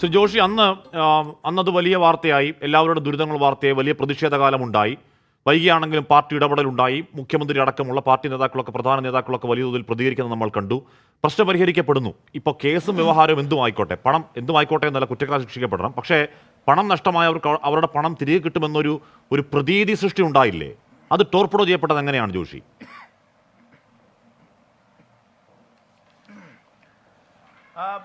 ശ്രീ ജോഷി അന്ന് അന്നത് വലിയ വാർത്തയായി എല്ലാവരുടെ ദുരിതങ്ങൾ വാർത്തയായി വലിയ പ്രതിഷേധകാലമുണ്ടായി. വൈകിയാണെങ്കിലും പാർട്ടി ഇടപെടലുണ്ടായി. മുഖ്യമന്ത്രി അടക്കമുള്ള പാർട്ടി നേതാക്കളൊക്കെ പ്രധാന നേതാക്കളൊക്കെ വലിയ തോതിൽ പ്രതികരിക്കുന്നത് നമ്മൾ കണ്ടു. പ്രശ്നം പരിഹരിക്കപ്പെടുന്നു. ഇപ്പോൾ കേസും വ്യവഹാരവും എന്തും ആയിക്കോട്ടെ പണം എന്തും ആയിക്കോട്ടെ എന്നല്ല കുറ്റക്കാർ ശിക്ഷിക്കപ്പെടണം. പക്ഷേ പണം നഷ്ടമായവർക്ക് അവ- അവരുടെ പണം തിരികെ കിട്ടുമെന്നൊരു ഒരു പ്രതീതി സൃഷ്ടി ഉണ്ടായില്ലേ? അത് ടോർപ്പിഡോ ചെയ്യപ്പെട്ടത് എങ്ങനെയാണ് ജോഷി?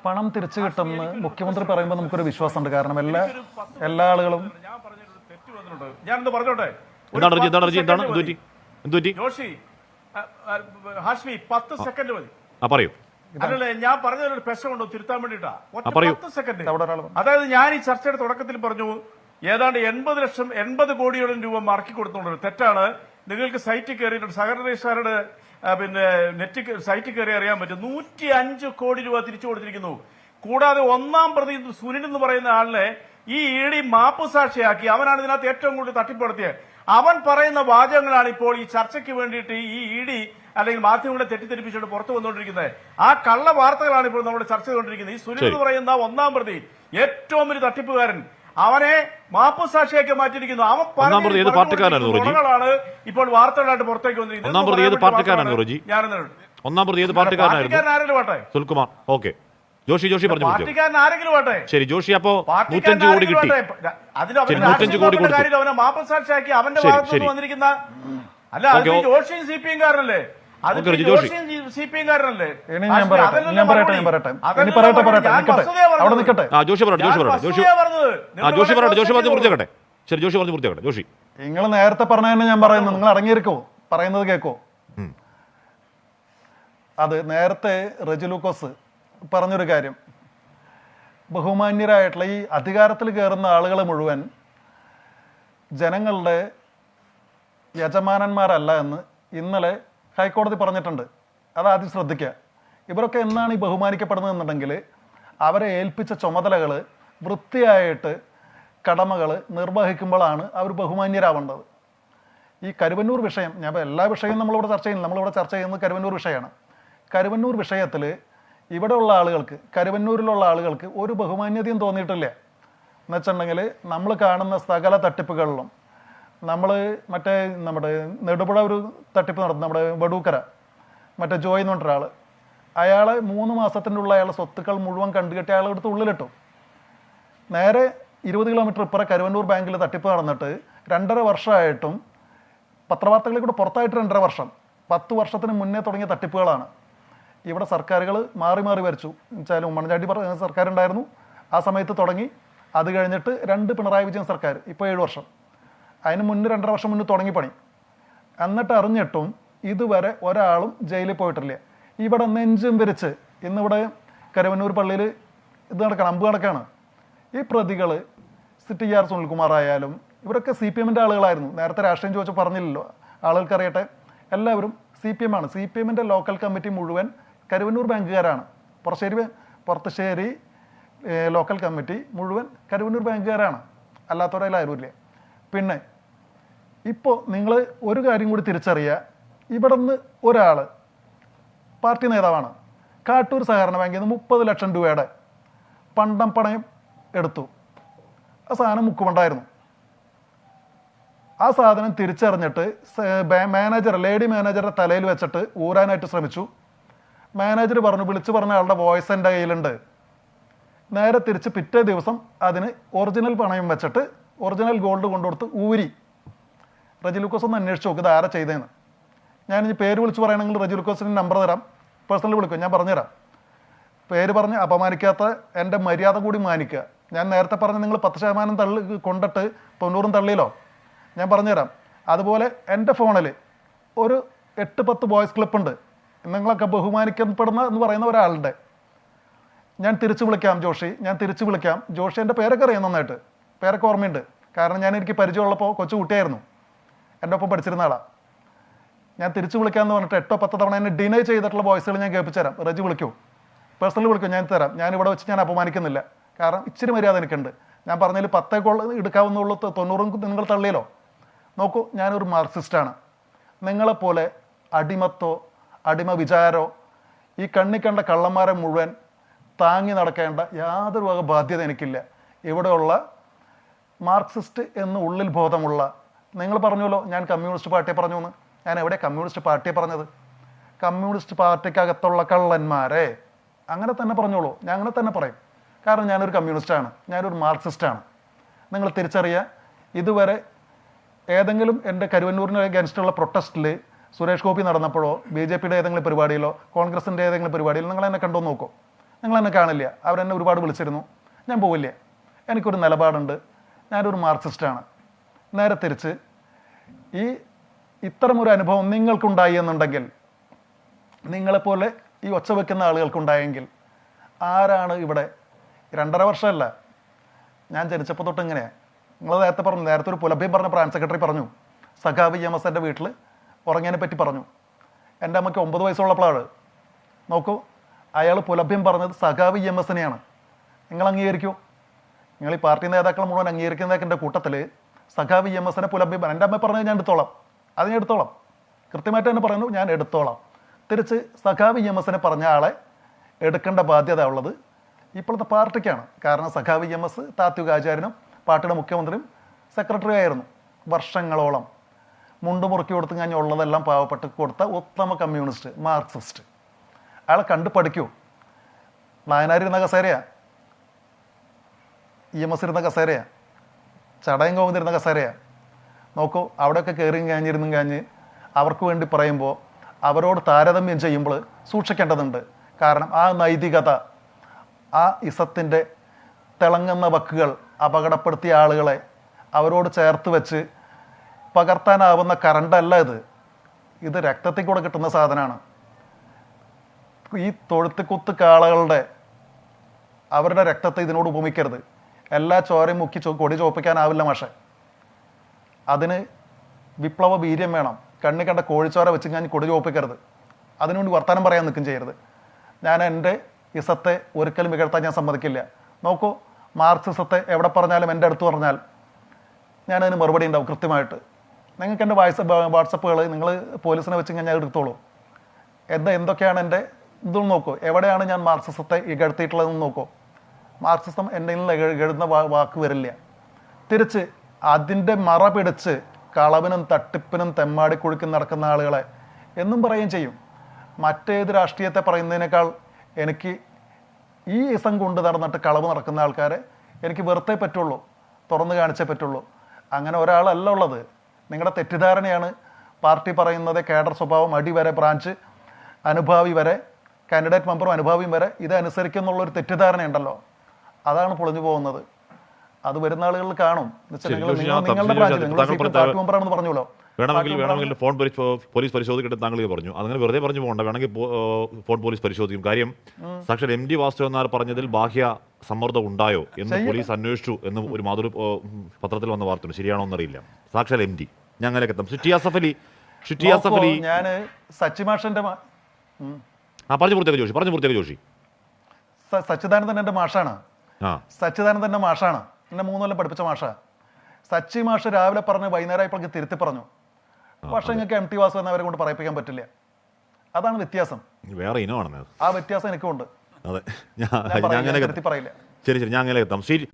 പണം തിരിച്ചു കിട്ടുമെന്ന് മുഖ്യമന്ത്രി പറയുമ്പോൾ നമുക്കൊരു വിശ്വാസമുണ്ട്. കാരണം എല്ലാ എല്ലാ ആളുകളും ഞാൻ ഞാനൊന്ന് പറഞ്ഞോട്ടെ? ജോഷി ഹാഷ്മി പത്ത് സെക്കൻഡ് മതി. ആ പറയൂ. അതല്ലേ ഞാൻ പറഞ്ഞതിലൊരു പ്രശ്നമുണ്ടോ തിരുത്താൻ വേണ്ടിട്ടാ പത്ത് സെക്കൻഡ്. അതായത് ഞാൻ ഈ ചർച്ചയുടെ തുടക്കത്തിൽ പറഞ്ഞു ഏതാണ്ട് എൺപത് ലക്ഷം എൺപത് കോടിയോളം രൂപ മറക്കി കൊടുത്തോണ്ടൊരു തെറ്റാണ്. നിങ്ങൾക്ക് സൈറ്റിൽ കയറിയിട്ടുണ്ട്. സഹകരണ രജിസ്ട്രാറുടെ പിന്നെ നെറ്റ് സൈറ്റിൽ കയറി അറിയാൻ പറ്റും. നൂറ്റി അഞ്ച് കോടി രൂപ തിരിച്ചു കൊടുത്തിരിക്കുന്നു. കൂടാതെ ഒന്നാം പ്രതി സുനിൽ എന്ന് പറയുന്ന ആളിനെ ഈ ഇ ഡി മാപ്പ് സാക്ഷിയാക്കി അവനാണ് ഇതിനകത്ത് ഏറ്റവും കൂടുതൽ തട്ടിപ്പടുത്തിയത് അവൻ പറയുന്ന വാചകങ്ങളാണ് ഇപ്പോൾ ഈ ചർച്ചയ്ക്ക് വേണ്ടിയിട്ട് ഈ ഇ ഡി അല്ലെങ്കിൽ മാധ്യമങ്ങളെ തെറ്റിദ്ധരിപ്പിച്ചുകൊണ്ട് പുറത്തു വന്നുകൊണ്ടിരിക്കുന്നത്. ആ കള്ള വാർത്തകളാണ് ഇപ്പോൾ നമ്മൾ ചർച്ച ചെയ്തുകൊണ്ടിരിക്കുന്നത്. ഈ സുനിൽ എന്ന് പറയുന്ന ഒന്നാം പ്രതി ഏറ്റവും വലിയ തട്ടിപ്പുകാരൻ. അവനെ മാപ്പ് സാക്ഷിയാക്കി മാറ്റിയിരിക്കുന്നു. അവൻ? നുണകളാണ് ഇപ്പോൾ വാർത്തകളായിട്ട് പുറത്തേക്ക് വന്നിരിക്കുന്നത്? ഞാനെന്ന് ഒന്നാം പ്രതി ഏത് പാർട്ടിക്കാരനായിരുന്നു? സുൽകുമാർ. ഓക്കെ. ജോഷി ജോഷി പറഞ്ഞു ശരി ജോഷി അപ്പോ നൂറ്റഞ്ച് കോടി കിട്ടി. നൂറ്റഞ്ചു കോടി കൊടുത്തു. അവനെ മാപ്പ് സാക്ഷിയാക്കി അവന്റെ. വന്നിരിക്കുന്ന അല്ല ജോഷിയും സി പി എംകാരനല്ലേ അത് ഞാൻ പറയട്ടെ ഞാൻ പറയട്ടെ ഞാൻ പറയട്ടെ. ഇനി പറയട്ടെ പറയട്ടെ. നിൽക്കട്ടെ അവിടെ നിൽക്കട്ടെ ആ ജോഷി പറയട്ടെ ജോഷി പറയട്ടെ ജോഷി. ആ ജോഷി പറയട്ടെ ജോഷി പറഞ്ഞ് പൂർത്തിയാക്കട്ടെ. ശരി ജോഷി പറഞ്ഞ് പൂർത്തിയാക്കട്ടെ ജോഷി. നിങ്ങൾ നേരത്തെ പറഞ്ഞ തന്നെ ഞാൻ പറയുന്നു. നിങ്ങൾ അടങ്ങിയിരിക്കോ പറയുന്നത് കേക്കോ അത് നേരത്തെ റെജി ലൂക്കോസ് പറഞ്ഞൊരു കാര്യം. ബഹുമാന്യരായിട്ടുള്ള ഈ അധികാരത്തിൽ കയറുന്ന ആളുകൾ മുഴുവൻ ജനങ്ങളുടെ യജമാനന്മാരല്ല എന്ന് ഇന്നലെ ഹൈക്കോടതി പറഞ്ഞിട്ടുണ്ട്. അത് ആദ്യം ശ്രദ്ധിക്കുക. ഇവരൊക്കെ എന്നാണ് ഈ ബഹുമാനിക്കപ്പെടുന്നതെന്നുണ്ടെങ്കിൽ അവരെ ഏൽപ്പിച്ച ചുമതലകൾ വൃത്തിയായിട്ട് കടമകൾ നിർവഹിക്കുമ്പോഴാണ് അവർ ബഹുമാന്യരാവേണ്ടത്. ഈ കരുവന്നൂർ വിഷയം ഞാൻ എല്ലാ വിഷയവും നമ്മളിവിടെ ചർച്ച ചെയ്യുന്നില്ല. നമ്മളിവിടെ ചർച്ച ചെയ്യുന്നത് കരുവന്നൂർ വിഷയമാണ്. കരുവന്നൂർ വിഷയത്തിൽ ഇവിടെയുള്ള ആളുകൾക്ക് കരുവന്നൂരിലുള്ള ആളുകൾക്ക് ഒരു ബഹുമാന്യതയും തോന്നിയിട്ടില്ല. എന്നുവെച്ചിട്ടുണ്ടെങ്കിൽ നമ്മൾ കാണുന്ന സകല തട്ടിപ്പുകളിലും നമ്മൾ മറ്റേ നമ്മുടെ നെടുപുഴ ഒരു തട്ടിപ്പ് നടന്നു നമ്മുടെ വടൂക്കര. മറ്റേ ജോയ് എന്ന് പറഞ്ഞൊരാൾ അയാളെ മൂന്ന് മാസത്തിന്റെ ഉള്ള അയാളെ സ്വത്തുക്കൾ മുഴുവൻ കണ്ടുകെട്ടി അയാളെ എടുത്ത് ഉള്ളിലിട്ടു. നേരെ ഇരുപത് കിലോമീറ്റർ ഇപ്പുറം കരുവന്നൂർ ബാങ്കിൽ തട്ടിപ്പ് നടന്നിട്ട് രണ്ടര വർഷമായിട്ടും പത്രവാർത്തകളിൽ കൂടെ പുറത്തായിട്ട് രണ്ടര വർഷം പത്ത് വർഷത്തിന് മുന്നേ തുടങ്ങിയ തട്ടിപ്പുകളാണ്. ഇവിടെ സർക്കാരുകൾ മാറി മാറി വരച്ചു വെച്ചാൽ ഉമ്മൻചാണ്ടി ഉണ്ടായിരുന്നു ആ സമയത്ത് തുടങ്ങി. അത് കഴിഞ്ഞിട്ട് രണ്ട് പിണറായി വിജയൻ സർക്കാർ ഇപ്പോൾ ഏഴ് വർഷം. അതിന് മുന്നേ രണ്ടര വർഷം മുന്നേ തുടങ്ങി പണി. എന്നിട്ട് അറിഞ്ഞിട്ടും ഇതുവരെ ഒരാളും ജയിലിൽ പോയിട്ടില്ല. ഇവിടെ നെഞ്ചും വിരിച്ച് ഇന്നിവിടെ കരുവന്നൂർ പള്ളിയിൽ ഇത് നടക്കണം അമ്പ് നടക്കാണ്. ഈ പ്രതികൾ സിറ്റി ആർ സുനിൽകുമാർ ആയാലും ഇവരൊക്കെ സി പി എമ്മിന്റെ ആളുകളായിരുന്നു. നേരത്തെ രാഷ്ട്രീയം ചോദിച്ചാൽ പറഞ്ഞില്ലല്ലോ. ആളുകൾക്കറിയട്ടെ എല്ലാവരും സി പി എം ആണ് സി പി എമ്മിന്റെ ലോക്കൽ കമ്മിറ്റി മുഴുവൻ കരുവന്നൂർ ബാങ്കുകാരാണ്. പുറശ്ശേരി പുറത്തുശ്ശേരി ലോക്കൽ കമ്മിറ്റി മുഴുവൻ കരുവന്നൂർ ബാങ്കുകാരാണ്. അല്ലാത്തവരെല്ലാം ആരുമില്ല പിന്നെ ഇപ്പോൾ നിങ്ങൾ ഒരു കാര്യം കൂടി തിരിച്ചറിയുക. ഇവിടെ നിന്ന് ഒരാൾ പാർട്ടി നേതാവാണ്. കാട്ടൂർ സഹകരണ ബാങ്കിൽ നിന്ന് മുപ്പത് ലക്ഷം രൂപയുടെ പണ്ടം പണയം എടുത്തു. ആ സാധനം മുക്കുമുണ്ടായിരുന്നു. ആ സാധനം തിരിച്ചറിഞ്ഞിട്ട് മാനേജർ ലേഡി മാനേജറുടെ തലയിൽ വെച്ചിട്ട് ഊരാനായിട്ട് ശ്രമിച്ചു. മാനേജർ പറഞ്ഞു വിളിച്ചു പറഞ്ഞ ആളുടെ വോയിസ് എന്റെ കയ്യിലുണ്ട്. നേരെ തിരിച്ച് പിറ്റേ ദിവസം അതിന് ഒറിജിനൽ പണയം വെച്ചിട്ട് ഒറിജിനൽ ഗോൾഡ് കൊണ്ടുകൊടുത്ത് ഊരി. റജി ലൂക്കോസ് ഒന്ന് അന്വേഷിച്ച് നോക്ക് ഇത് ആരാ ചെയ്തതെന്ന് ഞാൻ ഇനി പേര് വിളിച്ച് പറയണമെങ്കിൽ റജി ലുക്കോസിന്റെ നമ്പർ തരാം. പേഴ്സണലി വിളിക്കും ഞാൻ പറഞ്ഞുതരാം. പേര് പറഞ്ഞ് അപമാനിക്കാത്ത എന്റെ മര്യാദ കൂടി മാനിക്കുക. ഞാൻ നേരത്തെ പറഞ്ഞ് നിങ്ങൾ പത്ത് ശതമാനം തള്ളി കൊണ്ടിട്ട് തൊണ്ണൂറും തള്ളിയിലോ? ഞാൻ പറഞ്ഞുതരാം. അതുപോലെ എന്റെ ഫോണിൽ ഒരു എട്ട് പത്ത് വോയിസ് ക്ലിപ്പുണ്ട് നിങ്ങളൊക്കെ ബഹുമാനിക്കപ്പെടുന്ന എന്ന് പറയുന്ന ഒരാളുടെ. ഞാൻ തിരിച്ചു വിളിക്കാം ജോഷി ഞാൻ തിരിച്ചു വിളിക്കാം. ജോഷി എന്റെ പേരൊക്കെ അറിയാം നന്നായിട്ട്. പേരൊക്കെ ഓർമ്മയുണ്ട്. കാരണം ഞാൻ എനിക്ക് പരിചയമുള്ളപ്പോൾ കൊച്ചു കുട്ടിയായിരുന്നു എന്റെ ഒപ്പം പഠിച്ചിരുന്ന ആളാണ് ഞാൻ തിരിച്ചു വിളിക്കാമെന്ന് പറഞ്ഞിട്ട് എട്ടോ പത്തോ തവണ എന്നെ ഡിനൈ ചെയ്തിട്ടുള്ള വോയിസുകൾ ഞാൻ കേൾപ്പിച്ചുതരാം റജി വിളിക്കൂ. പേഴ്സണലി വിളിക്കും ഞാൻ തരാം. ഞാൻ ഇവിടെ വെച്ച് ഞാൻ അപമാനിക്കുന്നില്ല. കാരണം ഇച്ചിരി മര്യാദ എനിക്കുണ്ട്. ഞാൻ പറഞ്ഞതിൽ പത്തേ കോൾ എടുക്കാവുന്നുള്ളൂ തൊണ്ണൂറും നിങ്ങൾ തള്ളിയല്ലോ. നോക്കൂ ഞാനൊരു മാർക്സിസ്റ്റാണ്. നിങ്ങളെപ്പോലെ അടിമത്തോ അടിമ വിചാരോ ഈ കണ്ണി കണ്ട കള്ളന്മാരെ മുഴുവൻ താങ്ങി നടക്കേണ്ട യാതൊരു വക ബാധ്യത എനിക്കില്ല. ഇവിടെയുള്ള മാർക്സിസ്റ്റ് എന്ന് ഉള്ളിൽ ബോധമുള്ള നിങ്ങൾ പറഞ്ഞല്ലോ ഞാൻ കമ്മ്യൂണിസ്റ്റ് പാർട്ടിയെ പറഞ്ഞു എന്ന്. ഞാൻ എവിടെ കമ്മ്യൂണിസ്റ്റ് പാർട്ടിയെ പറഞ്ഞത്? കമ്മ്യൂണിസ്റ്റ് പാർട്ടിക്കകത്തുള്ള കള്ളന്മാരെ. അങ്ങനെ തന്നെ പറഞ്ഞോളൂ. ഞാൻ അങ്ങനെ തന്നെ പറയും. കാരണം ഞാനൊരു കമ്മ്യൂണിസ്റ്റാണ്. ഞാനൊരു മാർക്സിസ്റ്റാണ്. നിങ്ങൾ തിരിച്ചറിയുക ഇതുവരെ ഏതെങ്കിലും എന്റെ കരുവന്നൂരിന് അഗൻസ്റ്റുള്ള പ്രൊട്ടസ്റ്റിൽ സുരേഷ് ഗോപി നടന്നപ്പോഴോ ബി ജെ പിയുടെ ഏതെങ്കിലും പരിപാടിയിലോ കോൺഗ്രസിന്റെ ഏതെങ്കിലും പരിപാടിയിലോ നിങ്ങൾ എന്നെ കണ്ടോ നോക്കൂ. നിങ്ങൾ എന്നെ കാണില്ല. അവരെന്നെ ഒരുപാട് വിളിച്ചിരുന്നു. ഞാൻ പോവില്ല. എനിക്കൊരു നിലപാടുണ്ട്. ഞാനൊരു മാർക്സിസ്റ്റാണ്. നേരെ തിരിച്ച് ഈ ഇത്തരമൊരു അനുഭവം നിങ്ങൾക്കുണ്ടായി എന്നുണ്ടെങ്കിൽ നിങ്ങളെപ്പോലെ ഈ ഒച്ച വെക്കുന്ന ആളുകൾക്കുണ്ടായെങ്കിൽ ആരാണ് ഇവിടെ? രണ്ടര വർഷമല്ല. ഞാൻ ജനിച്ചപ്പോൾ തൊട്ട് ഇങ്ങനെയാണ് നിങ്ങൾ നേരത്തെ പറഞ്ഞു നേരത്തെ ഒരു പുലഭ്യം പറഞ്ഞ പ്രാൻസ് സെക്രട്ടറി പറഞ്ഞു. സഖാബ് ഇ എം എസ് എന്റെ വീട്ടിൽ ഉറങ്ങിയതിനെ പറ്റി പറഞ്ഞു. എന്റെ അമ്മയ്ക്ക് ഒമ്പത് വയസ്സുള്ളപ്പോഴാണ്. നോക്കൂ അയാൾ പുലഭ്യം പറഞ്ഞത് സഖാബ് ഇ എം എസിനെയാണ് നിങ്ങൾ അംഗീകരിക്കൂ. നിങ്ങൾ ഈ പാർട്ടി നേതാക്കൾ മുഴുവൻ അംഗീകരിക്കുന്നതൊക്കെ എന്റെ കൂട്ടത്തിൽ സഖാബ് ഇ എം എസിനെ പറഞ്ഞു എന്റെ അമ്മ പറഞ്ഞത് ഞാൻ എടുത്തോളാം. അത് ഞാൻ എടുത്തോളാം. കൃത്യമായിട്ട് തന്നെ പറയുന്നു ഞാൻ എടുത്തോളാം. തിരിച്ച് സഖാവി ഇ എം എസിനെ പറഞ്ഞ ആളെ എടുക്കേണ്ട ബാധ്യത ഉള്ളത് ഇപ്പോഴത്തെ പാർട്ടിക്കാണ്. കാരണം സഖാവി ഇ എം എസ് താത്വിക ആചാര്യനും പാർട്ടിയുടെ മുഖ്യമന്ത്രിയും സെക്രട്ടറി ആയിരുന്നു വർഷങ്ങളോളം. മുണ്ട് മുറുക്കി കൊടുത്ത് ഞാൻ ഉള്ളതെല്ലാം പാവപ്പെട്ട് കൊടുത്ത ഉത്തമ കമ്മ്യൂണിസ്റ്റ് മാർക്സിസ്റ്റ്. അയാളെ കണ്ട് പഠിക്കൂ. നായനാരി ഇരുന്ന കസേരയാ. ഇ എം എസ് ഇരുന്ന കസേരയാ. ചടയം കോന്നിരുന്ന കസേരയാണ് നോക്കൂ അവിടെയൊക്കെ കയറിയും കാഞ്ഞിരുന്നും കാഞ്ഞ് അവർക്ക് വേണ്ടി പറയുമ്പോൾ അവരോട് താരതമ്യം ചെയ്യുമ്പോൾ സൂക്ഷിക്കേണ്ടതുണ്ട്. കാരണം ആ നൈതികത ആ ഇസത്തിന്റെ തിളങ്ങുന്ന വക്കുകൾ അപകടപ്പെടുത്തിയ ആളുകളെ അവരോട് ചേർത്ത് വെച്ച് പകർത്താനാവുന്ന കറണ്ടല്ല ഇത്. ഇത് രക്തത്തിൽ കൂടെ കിട്ടുന്ന സാധനമാണ്. ഈ തൊഴുത്തുകുത്ത് കാളകളുടെ അവരുടെ രക്തത്തെ ഇതിനോട് ഉപമിക്കരുത്. എല്ലാ ചോരയും മുക്കി കൊടി ചോപ്പിക്കാനാവില്ല മാഷെ. അതിന് വിപ്ലവ വീര്യം വേണം. കണ്ണി കണ്ട കോഴിച്ചോര വെച്ച് ഞാൻ കൊടി ചോപ്പിക്കരുത്. അതിനുവേണ്ടി വർത്തമാനം പറയാൻ നിൽക്കും ചെയ്യരുത്. ഞാൻ എന്റെ ഇസത്തെ ഒരിക്കലും വികഴ്ത്താൻ ഞാൻ സമ്മതിക്കില്ല. നോക്കൂ മാർക്സിസത്തെ എവിടെ പറഞ്ഞാലും എന്റെ അടുത്ത് പറഞ്ഞാൽ ഞാനതിന് മറുപടി ഉണ്ടാവും കൃത്യമായിട്ട്. നിങ്ങൾക്ക് എന്റെ വാട്സപ്പ് വാട്സപ്പുകൾ നിങ്ങൾ പോലീസിനെ വെച്ച് ഞാൻ എടുത്തോളൂ. എന്താ എന്തൊക്കെയാണ് എന്റെ ഇതൊന്ന് നോക്കൂ. എവിടെയാണ് ഞാൻ മാർക്സിസത്തെ ഇകഴ്ത്തിയിട്ടുള്ളതെന്ന് നോക്കൂ. മാർക്സിസം എന്തെങ്കിലും എഴുതുന്ന വാക്ക് വരില്ല. തിരിച്ച് അതിന്റെ മറ പിടിച്ച് കളവിനും തട്ടിപ്പിനും തെമ്മാടിക്കുഴുക്കും നടക്കുന്ന ആളുകളെ എന്നും പറയുകയും ചെയ്യും. മറ്റേത് രാഷ്ട്രീയത്തെ പറയുന്നതിനേക്കാൾ എനിക്ക് ഈ ഇസം കൊണ്ട് നടന്നിട്ട് കളവ് നടക്കുന്ന ആൾക്കാരെ എനിക്ക് വെറുതെ പറ്റുള്ളൂ തുറന്നു കാണിച്ചേ പറ്റുള്ളൂ. അങ്ങനെ ഒരാളല്ല ഉള്ളത്. നിങ്ങളുടെ തെറ്റിദ്ധാരണയാണ് പാർട്ടി പറയുന്നത് കേഡർ സ്വഭാവം അടി വരെ ബ്രാഞ്ച് അനുഭാവി വരെ കാൻഡിഡേറ്റ് മെമ്പറും അനുഭാവിയും വരെ ഇത് അനുസരിക്കുന്നുള്ളൊരു തെറ്റിദ്ധാരണയുണ്ടല്ലോ. അതാണ് പൊളിഞ്ഞു പോകുന്നത്. അത് വരുന്ന ആളുകൾ കാണും. നിങ്ങളുടെ നിങ്ങൾ പാർട്ടി മെമ്പറാണെന്ന് പറഞ്ഞല്ലോ വേണമെങ്കിൽ വേണമെങ്കിൽ ഫോൺ പോലീസ് പരിശോധിക്കട്ടെ താങ്കൾ പറഞ്ഞു. അങ്ങനെ വെറുതെ പറഞ്ഞു പോകണ്ട. വേണമെങ്കിൽ ഫോൺ പോലീസ് പരിശോധിക്കും. കാര്യം സാക്ഷാൽ എം ഡി വാസുദേവൻ നായർ പറഞ്ഞതിൽ ബാഹ്യ സമ്മർദ്ദം ഉണ്ടായോ എന്ന് പോലീസ് അന്വേഷിച്ചു എന്ന് ഒരു മാതൃ പത്രത്തിൽ വന്ന വാർത്തയുണ്ട്. ശരിയാണോ എന്നറിയില്ല. സാക്ഷാൽ എം ഡി. ഞാൻ അങ്ങനെ എത്താം ഷിറ്റിയാസഫ് അലി ഷിറ്റിയാസഫ് അലി ഞാൻ സച്ചിമാഷന്റെ ആ പറഞ്ഞു പൂർത്തിയാക്കി ജോഷി പറഞ്ഞു പൂർത്തിയാക്കി ജോഷി. സച്ചിദാനന്ദൻ എന്റെ മാഷാണ്. സച്ചിദാനന്ദന്റെ മാഷാണ്. എന്നെ മൂന്ന് കൊല്ലം പഠിപ്പിച്ച മാഷ. സച്ചി മാഷ് രാവിലെ പറഞ്ഞ് വൈകുന്നേരമായപ്പോൾ തിരുത്തി പറഞ്ഞു. പക്ഷെ നിങ്ങൾക്ക് എം ടി വാസു എന്നവരെ കൊണ്ട് പറയിപ്പിക്കാൻ പറ്റില്ല. അതാണ് വ്യത്യാസം. വേറെ ഇനമാണെന്ന്. ആ വ്യത്യാസം എനിക്കുണ്ട് അതെ. ഞാൻ അങ്ങനെ പറയില്ല ശരി ശരി. ഞാൻ അങ്ങനെ എത്താം. ശരി.